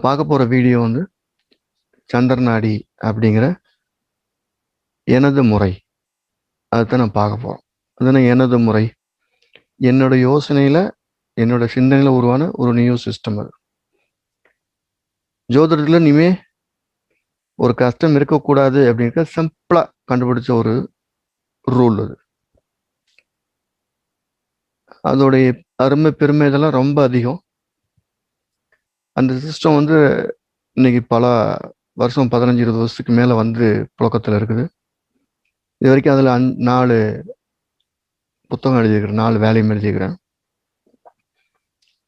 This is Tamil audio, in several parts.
பார்க்க போகிற வீடியோ வந்து சந்திரநாடி அப்படிங்கிற எனது முறை. அதுதான் நான் பார்க்க போகிறோம் அதுதான் எனது முறை. என்னோட யோசனையில் என்னோட சிந்தனையில் உருவான ஒரு நியூ சிஸ்டம் அது. ஜோதிடத்தில் இனிமே ஒரு கஷ்டம் இருக்கக்கூடாது அப்படிங்கிற சிம்பிளாக கண்டுபிடிச்ச ஒரு ரூல் அது. அதோடைய அருமை பெருமை இதெல்லாம் ரொம்ப அதிகம். அந்த சிஸ்டம் வந்து இன்னைக்கு பல வருஷம் பதினஞ்சு இருபது வருஷத்துக்கு மேலே வந்து புழக்கத்தில் இருக்குது. இது வரைக்கும் அதில் அஞ் நாலு புத்தகம் எழுதியிருக்கிறேன் நாலு வேலையும் எழுதியிருக்கிறேன்.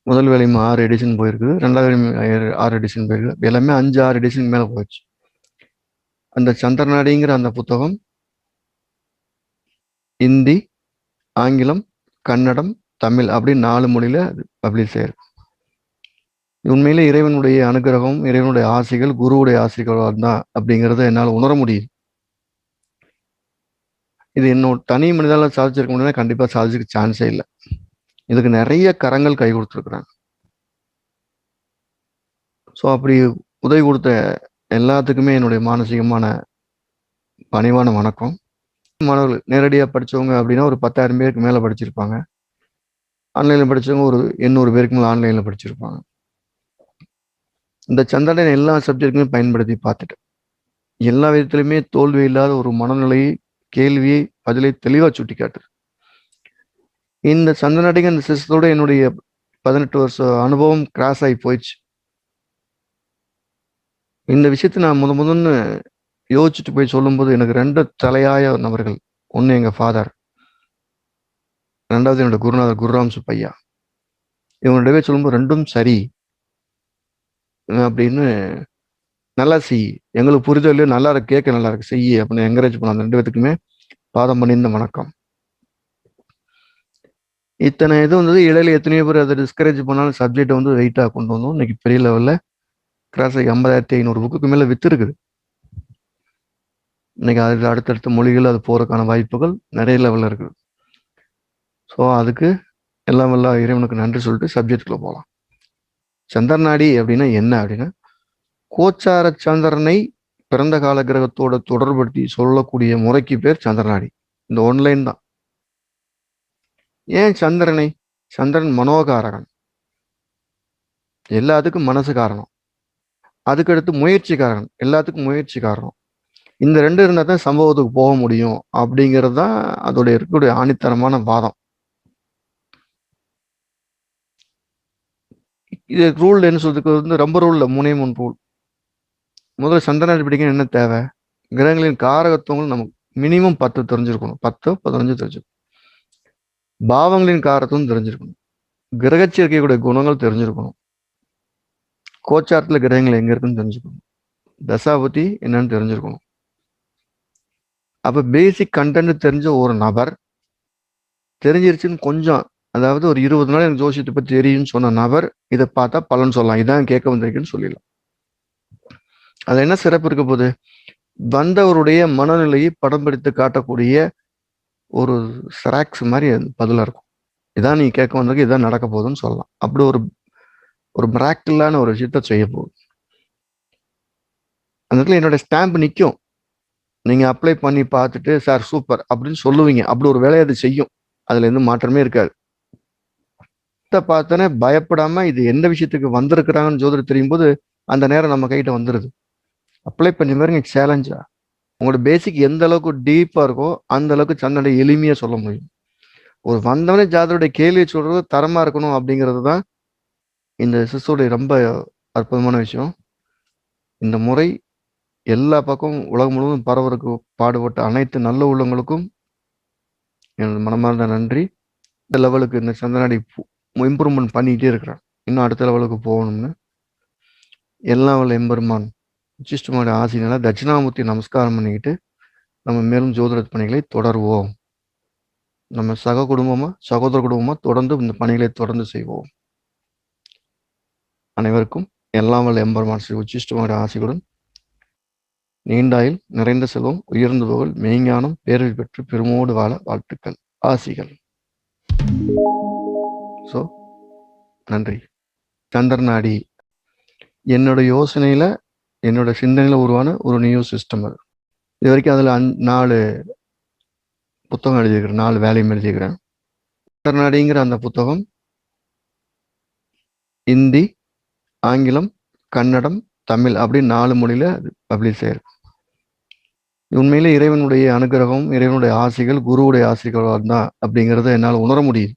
முதல் வேலையும் ஆறு எடிஷன் போயிருக்குது ரெண்டாவது வேலையும் ஆறு எடிஷன் போயிருக்கு. எல்லாமே அஞ்சு ஆறு எடிஷன் மேலே போயிடுச்சு. அந்த சந்திரநாடிங்கிற அந்த புத்தகம் இந்தி ஆங்கிலம் கன்னடம் தமிழ் அப்படின்னு நாலு மொழியில் பப்ளிஷ் ஆயிருக்கு. உண்மையிலே இறைவனுடைய அனுகிரகம் இறைவனுடைய ஆசைகள் குருவுடைய ஆசைகளாக தான் அப்படிங்கிறத என்னால் உணர முடியுது. இது என்னோட தனி மனிதால சாதிச்சிருக்க முடியும்னா கண்டிப்பா சாதிச்சுக்க சான்ஸே இல்லை. இதுக்கு நிறைய கரங்கள் கை கொடுத்துருக்குறாங்க. ஸோ அப்படி உதவி கொடுத்த எல்லாத்துக்குமே என்னுடைய மானசீகமான பணிவான வணக்கம். மாணவர்கள் நேரடியாக படித்தவங்க அப்படின்னா ஒரு பத்தாயிரம் பேருக்கு மேலே படிச்சிருப்பாங்க. ஆன்லைனில் படித்தவங்க ஒரு எண்ணூறு பேருக்கு மேலே ஆன்லைனில் படிச்சிருப்பாங்க. இந்த சந்திரனை எல்லா சப்ஜெக்ட்டுமே பயன்படுத்தி பார்த்துட்டேன். எல்லா விதத்துலையுமே தோல்வி இல்லாத ஒரு மனநிலையை கேள்வியை பதிலை தெளிவாக சுட்டி காட்டுது இந்த சந்தனடிங்க இந்த சிஸ்டத்தோட என்னுடைய பதினெட்டு வருஷம் அனுபவம் கிராஸ் ஆகி போயிடுச்சு. இந்த விஷயத்தை நான் முத முதன்னு யோசிச்சுட்டு போய் சொல்லும்போது எனக்கு ரெண்டு தலையாய நபர்கள். ஒன்று எங்கள் ஃபாதர் ரெண்டாவது என்னோட குருநாதர் குருராம் சுப்பையா இவங்களுடைய சொல்லும்போது ரெண்டும் சரி. அப்படின்னு நல்லா செய். எங்களுக்கு புரிதல் நல்லா இருக்கு கேட்க நல்லா இருக்கு செய்யி அப்படின்னு என்கரேஜ் பண்ண அந்த ரெண்டு பேத்துக்குமே பாதம் பண்ணியிருந்த வணக்கம். இத்தனை இது வந்தது இடையில எத்தனையோ பேர் அதை டிஸ்கரேஜ் பண்ணாலும் சப்ஜெக்டை வந்து வெயிட்டாக கொண்டு வந்தோம். இன்னைக்கு பெரிய லெவலில் கிராஸ் ஆகி ஐம்பதாயிரத்தி ஐநூறு புக்குக்கு மேலே விற்றுருக்குது இன்னைக்கு அது அடுத்தடுத்த மொழிகள் அது போகிறதுக்கான வாய்ப்புகள் நிறைய லெவலில் இருக்குது ஸோ அதுக்கு எல்லாம் எல்லாம் இறைவனுக்கு நன்றி சொல்லிட்டு சப்ஜெக்டுக்குள்ளே போகலாம் சந்திரநாடி அப்படின்னா என்ன அப்படின்னா கோச்சார சந்திரனை பிறந்த கால கிரகத்தோட தொடர்படுத்தி சொல்லக்கூடிய முறைக்கு பேர் சந்திரநாடி இந்த ஒன்லைன் தான். ஏன் சந்திரனை? சந்திரன் மனோகாரகன். எல்லாத்துக்கும் மனசு காரணம். அதுக்கடுத்து முயற்சி காரணம் எல்லாத்துக்கும் முயற்சி காரணம். இந்த ரெண்டு இருந்தால் தான் சம்பவத்துக்கு போக முடியும் அப்படிங்கிறது தான் அதோடைய இருக்கக்கூடிய ஆணித்தரமான வாதம். இது ரூல் என்ன சொல்றதுக்கு வந்து ரொம்ப ரூல்ல மூணே மூணு ரூல் முதல்ல சந்தன பிடிக்க என்ன தேவை? கிரகங்களின் காரகத்துவங்கள் நமக்கு மினிமம் பத்து தெரிஞ்சிருக்கணும். பத்து பதினஞ்சு தெரிஞ்சிருக்கணும். பாவங்களின் காரத்துவம் தெரிஞ்சிருக்கணும். கிரகச்சேர்க்கையுடைய குணங்கள் தெரிஞ்சிருக்கணும். கோச்சாரத்தில் கிரகங்கள் எங்கே இருக்குன்னு தெரிஞ்சுக்கணும். தசாபதி என்னன்னு தெரிஞ்சிருக்கணும். அப்போ பேசிக் கண்டென்ட் தெரிஞ்ச ஒரு நபர் தெரிஞ்சிருச்சுன்னு கொஞ்சம் அதாவது ஒரு இருபது நாள் எனக்கு ஜோசியத்தை பற்றி தெரியும்னு சொன்ன நபர் இதை பார்த்தா பலன் சொல்லலாம். இதான் கேட்க வந்திருக்குன்னு சொல்லிடலாம். அது என்ன சிறப்பு இருக்க போகுது? வந்தவருடைய மனநிலையை படம் பிடித்து காட்டக்கூடிய ஒரு சிராக்ஸ் மாதிரி பதிலாக இருக்கும். இதான் நீ கேட்க வந்திருக்கு இதான் நடக்க போகுதுன்னு சொல்லலாம். அப்படி ஒரு ஒரு மிராக்கிளான ஒரு விஷயத்த செய்ய போகுது. அந்த இடத்துல என்னோட ஸ்டாம்ப் நிற்கும் நீங்கள் அப்ளை பண்ணி பார்த்துட்டு சார் சூப்பர் அப்படின்னு சொல்லுவீங்க. அப்படி ஒரு வேலையை அது செய்யும். அதுல எந்த மாற்றமே இருக்காது. பார்த்தோன்னே பயப்படாம இது எந்த விஷயத்துக்கு வந்திருக்கிறாங்கன்னு ஜோதிடர் தெரியும் போது அந்த நேரம் நம்ம கைகிட்ட வந்துடுது அப்ளை பண்ணி பாருங்க சேலஞ்சா உங்களோட பேசிக் எந்த அளவுக்கு டீப்பாக இருக்கோ அந்த அளவுக்கு சந்தனை எளிமையாக சொல்ல முடியும். ஒரு வந்தவனே ஜாதருடைய கேள்வியை சொல்றது தரமாக இருக்கணும் அப்படிங்கிறது தான் இந்த சிஸ்டோடைய ரொம்ப அற்புதமான விஷயம். இந்த முறை எல்லா பக்கம் உலகம் முழுவதும் பரவருக்கு பாடுபட்ட அனைத்து நல்ல உள்ளங்களுக்கும் எனது மனமார்ந்த நன்றி. இந்த லெவலுக்கு இந்த சந்தனாடி இம்ப்ரூவ்மெண்ட் பண்ணிக்கிட்டே இருக்கிறேன். இன்னும் அடுத்த லெவலுக்கு போகணும்னு. எல்லாம் வல்ல எம்பெருமான் உச்சிஷ்டமான ஆசையினால தட்சிணாமூர்த்தி நமஸ்காரம் பண்ணிக்கிட்டு நம்ம மேலும் ஜோதிட பணிகளை தொடருவோம். நம்ம சக குடும்பமா சகோதர குடும்பமா தொடர்ந்து இந்த பணிகளை தொடர்ந்து செய்வோம். அனைவருக்கும் எல்லாம் வல்ல எம்பெருமான் ஸ்ரீ உச்சிஷ்டமான ஆசையுடன் நீண்டாயில் நிறைந்த செல்வம் உயர்ந்த புகழ் மெய்ஞானம் பேரழிவு பெற்று பெருமோடு வாழ வாழ்த்துக்கள். ஆசிகள். ஸோ நன்றி. சந்திரநாடி என்னோட யோசனையில என்னோட சிந்தனையில் உருவான ஒரு நியூ சிஸ்டம் அது. இது வரைக்கும் அதில் அந் நாலு புத்தகம் எழுதியிருக்கிறேன். நாலு வேலையும் எழுதியிருக்கிறேன். சந்திரநாடிங்கிற அந்த புத்தகம் இந்தி ஆங்கிலம் கன்னடம் தமிழ் அப்படின்னு நாலு மொழியில பப்ளிஷ் ஆயிருக்கு. உண்மையிலே இறைவனுடைய அனுகிரகம் இறைவனுடைய ஆசைகள் குருவுடைய ஆசைகளாக தான் அப்படிங்கிறத என்னால் உணர முடியுது.